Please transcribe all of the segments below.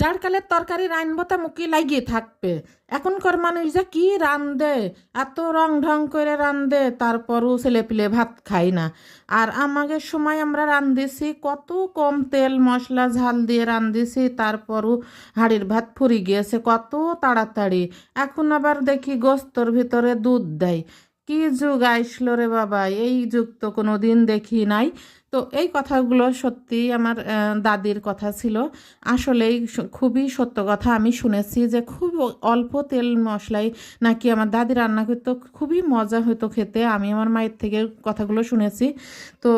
যার কালের তরকারি রানবতা মুখে লাগিয়ে থাকবে। এখনকার মানুষ যে কি রান্ধে এত রং ঢং করে রান্ধে তারপরও ছেলে পিলে ভাত খাই না। আর আমাদের সময় আমরা রান্ধেছি কত কম তেল মশলা ঝাল দিয়ে রান্ধেছি তারপরও হাঁড়ির ভাত ফুরি গিয়েছে, কত তাড়াতাড়ি। এখন আবার দেখি গোস্তর ভিতরে দুধ দেয়। কি যুগ আইসলো রে বাবা? এই যুগ তো কোনো দিন দেখি নাই। তো এই কথাগুলো সত্যি আমার দাদির কথা ছিল। আসলেই খুবই সত্য কথা আমি শুনেছি যে খুব অল্প তেল মশলায় নাকি আমার দাদি রান্না করতো, খুবই মজা হতো খেতে। আমি আমার মায়ের থেকে কথাগুলো শুনেছি। তো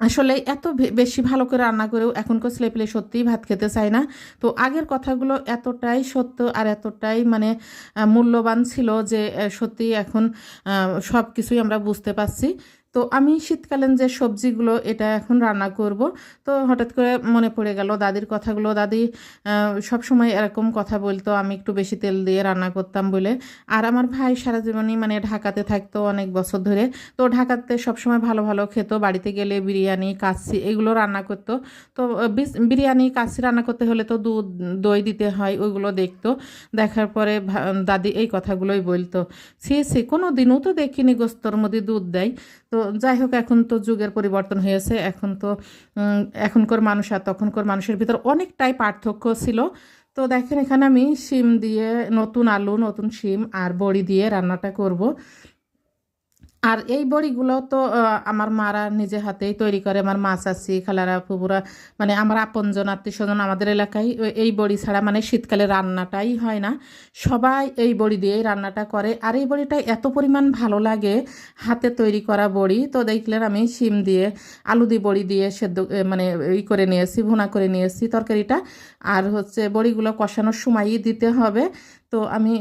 আসলে এত বেশি ভালো করে রান্না করেও এখনকার ছেলেপেলে সত্যিই ভাত খেতে চায় না। তো আগের কথাগুলো এতটাই সত্য আর এতটাই মানে মূল্যবান ছিল যে সত্যি এখন সব কিছুই আমরা বুঝতে পারছি। তো আমি শীতকালীন যে সবজিগুলো, এটা এখন রান্না করব। তো হঠাৎ করে মনে পড়ে গেল দাদির কথাগুলো। দাদি সব সময় এরকম কথা বলতো, আমি একটু বেশি তেল দিয়ে রান্না করতাম বলে। আর আমার ভাই সারা জীবনই মানে ঢাকাতে থাকতো অনেক বছর ধরে। তো ঢাকাতে সবসময় ভালো ভালো খেত। বাড়িতে গেলে বিরিয়ানি, কাচ্চি এগুলো রান্না করতো। তো বিরিয়ানি, কাচ্চি রান্না করতে হলে তো দুধ, দই দিতে হয়, ওইগুলো দেখতো। দেখার পরে দাদি এই কথাগুলোই বলতো। সে সে কোনো দিনও তো দেখিনি গোস্তর মধ্যে দুধ দেয়। তো যাই হোক এখন তো যুগের পরিবর্তন হয়েছে। এখন তো এখনকার মানুষ আর তখনকার মানুষের ভিতর অনেকটাই পার্থক্য ছিল। তো দেখেন, এখানে আমি শিম দিয়ে নতুন আলু, নতুন শিম আর বড়ি দিয়ে রান্নাটা করব। আর এই বড়িগুলো তো আমার মারা নিজে হাতেই তৈরি করে। আমার মা, চাচি, খালারা ফুবুরা মানে আমার আপনজন আত্মীয় স্বজন আমাদের এলাকায় এই বড়ি ছাড়া মানে শীতকালে রান্নাটাই হয় না। সবাই এই বড়ি দিয়েই রান্নাটা করে। আর এই বড়িটা এত পরিমাণ ভালো লাগে, হাতে তৈরি করা বড়ি। তো দেখলেন আমি শিম দিয়ে আলু দিয়ে বড়ি দিয়ে সেদ্ধ মানে ই করে নিয়েছি, ভুনা করে নিয়েছি তরকারিটা। আর হচ্ছে বড়িগুলো কষানোর সময়ই দিতে হবে। তো আমি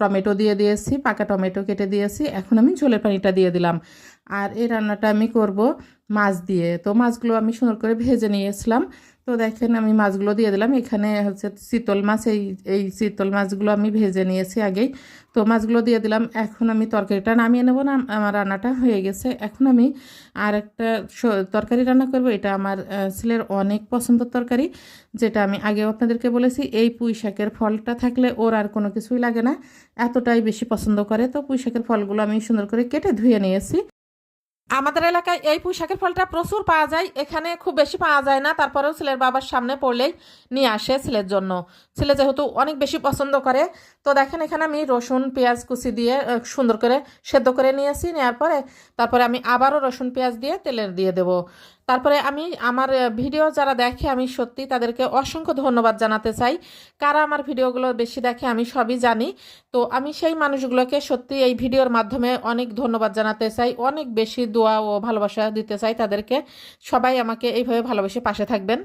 টমেটো দিয়ে দিয়েছি, পাকা টমেটো কেটে দিয়েছি। এখন আমি ঝোলের পানিটা দিয়ে দিলাম। আর এই রান্নাটা আমি করব মাছ দিয়ে। তো মাছগুলো আমি সুন্দর করে ভেজে নিয়েছিলাম। তো দেখেন আমি মাছগুলো দিয়ে দিলাম। এখানে হচ্ছে চিতল মাছ, এই এই চিতল মাছগুলো আমি ভেজে নিয়েছি আগেই। তো মাছগুলো দিয়ে দিলাম। এখন আমি তরকারিটা নামিয়ে নেব না, আমার রান্নাটা হয়ে গেছে। এখন আমি আর একটা তরকারি রান্না করব। এটা আমার ছেলের অনেক পছন্দের তরকারি, যেটা আমি আগেও আপনাদেরকে বলেছি, এই পুঁই শাকের ফলটা থাকলে ওর আর কোনো কিছুই লাগে না। এতটাই বেশি পছন্দ করে। তো পুঁই শাকের ফলগুলো আমি সুন্দর করে কেটে ধুয়ে নিয়েছি। আমাদের এলাকায় এই পুঁই শাকের ফলটা প্রচুর পাওয়া যায়। এখানে খুব বেশি পাওয়া যায় না। তারপরেও ছেলের বাবার সামনে পড়লেই নিয়ে আসে ছেলের জন্য। ছেলে যেহেতু অনেক বেশি পছন্দ করে, তো দেখেন এখানে আমি রসুন, পেঁয়াজ কুচি দিয়ে সুন্দর করে সেদ্ধ করে নিয়েছি। নেওয়ার পরে তারপরে আমি আবারও রসুন, পেঁয়াজ দিয়ে তেলের দিয়ে দেব। তারপরে আমি আমার ভিডিও যারা দেখে আমি সত্যি তাদেরকে অসংখ্য ধন্যবাদ জানাতে চাই। কারা আমার ভিডিওগুলো বেশি দেখে আমি সবই জানি। তো আমি সেই মানুষগুলোকে সত্যি এই ভিডিওর মাধ্যমে অনেক ধন্যবাদ জানাতে চাই। অনেক বেশি দোয়া ও ভালোবাসা দিতে চাই তাদেরকে। সবাই আমাকে এইভাবে ভালোবেসে পাশে থাকবেন।